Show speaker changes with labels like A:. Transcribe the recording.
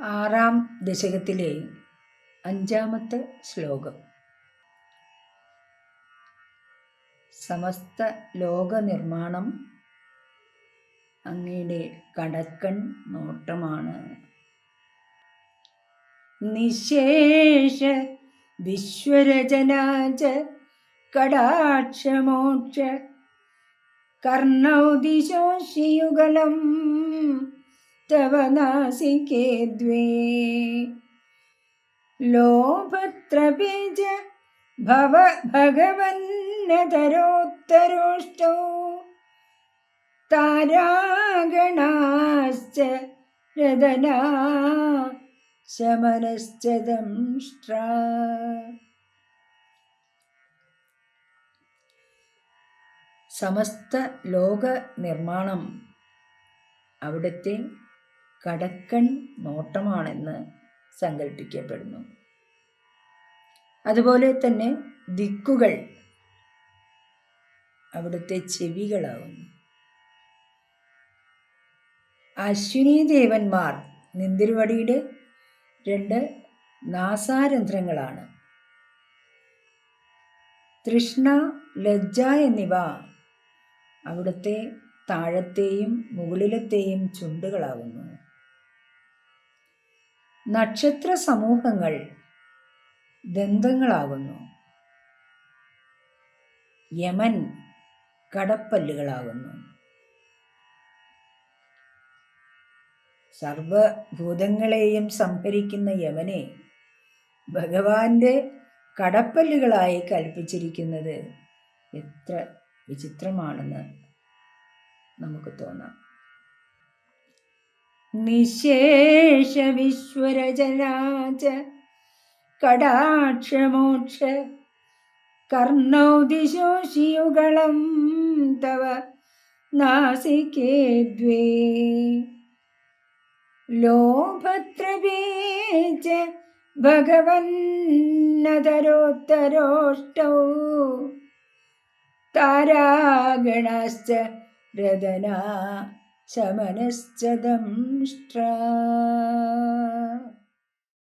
A: ആറാം ദശകത്തിലെ അഞ്ചാമത്തെ ശ്ലോകം. സമസ്ത ലോക നിർമ്മാണം അങ്ങയുടെ കടക്കൺ നോട്ടമാണ്. നിശേഷ വിശ്വരചനാച കടാക്ഷമോക്ഷ കർണൗദിശോഷിയുഗലം തവ നാസികേ ദ്വേ. ലോഭത്രപീജ ഭവ ഭഗവന്നതരോത്തരോഷ്ടോ. താരാഗണാശ്ച രദനാ ശമനശ്ച ദംഷ്ട്രാ സമസ്ത ലോക നിർമ്മാണം അവിടുത്തെ കടക്കൺ നോട്ടമാണെന്ന് സങ്കല്പിക്കപ്പെടുന്നു അതുപോലെ തന്നെ ദിക്കുകൾ അവിടുത്തെ ചെവികളാവുന്നു അശ്വിനി ദേവന്മാർ നിന്തിരുവടിയുടെ രണ്ട് നാസാരന്ധ്രങ്ങളാണ്. തൃഷ്ണ ലജ്ജ എന്നിവ അവിടുത്തെ താഴത്തെയും മുകളിലത്തെയും ചുണ്ടുകളാകുന്നു. നക്ഷത്ര സമൂഹങ്ങൾ ദന്തങ്ങളാകുന്നു യമൻ കടപ്പല്ലുകളാകുന്നു സർവഭൂതങ്ങളെയും സംഭരിക്കുന്ന യമനെ ഭഗവാന്റെ കടപ്പല്ലുകളായി കൽപ്പിച്ചിരിക്കുന്നത് എത്ര വിചിത്രമാണെന്ന് നമുക്ക് തോന്നാം. നിശേഷ വിശ്വരചനാച കടാക്ഷമോക്ഷ കർണോദിശോഷിയുകളം തവ നാസികേ ദ്വേ. ലോഭത്രപേച ഭഗവന്നതരോത്തരോഷ്ടൗ താരാഗണശ്ച രദനാ ശമനശ്ച ദംഷ്ട്ര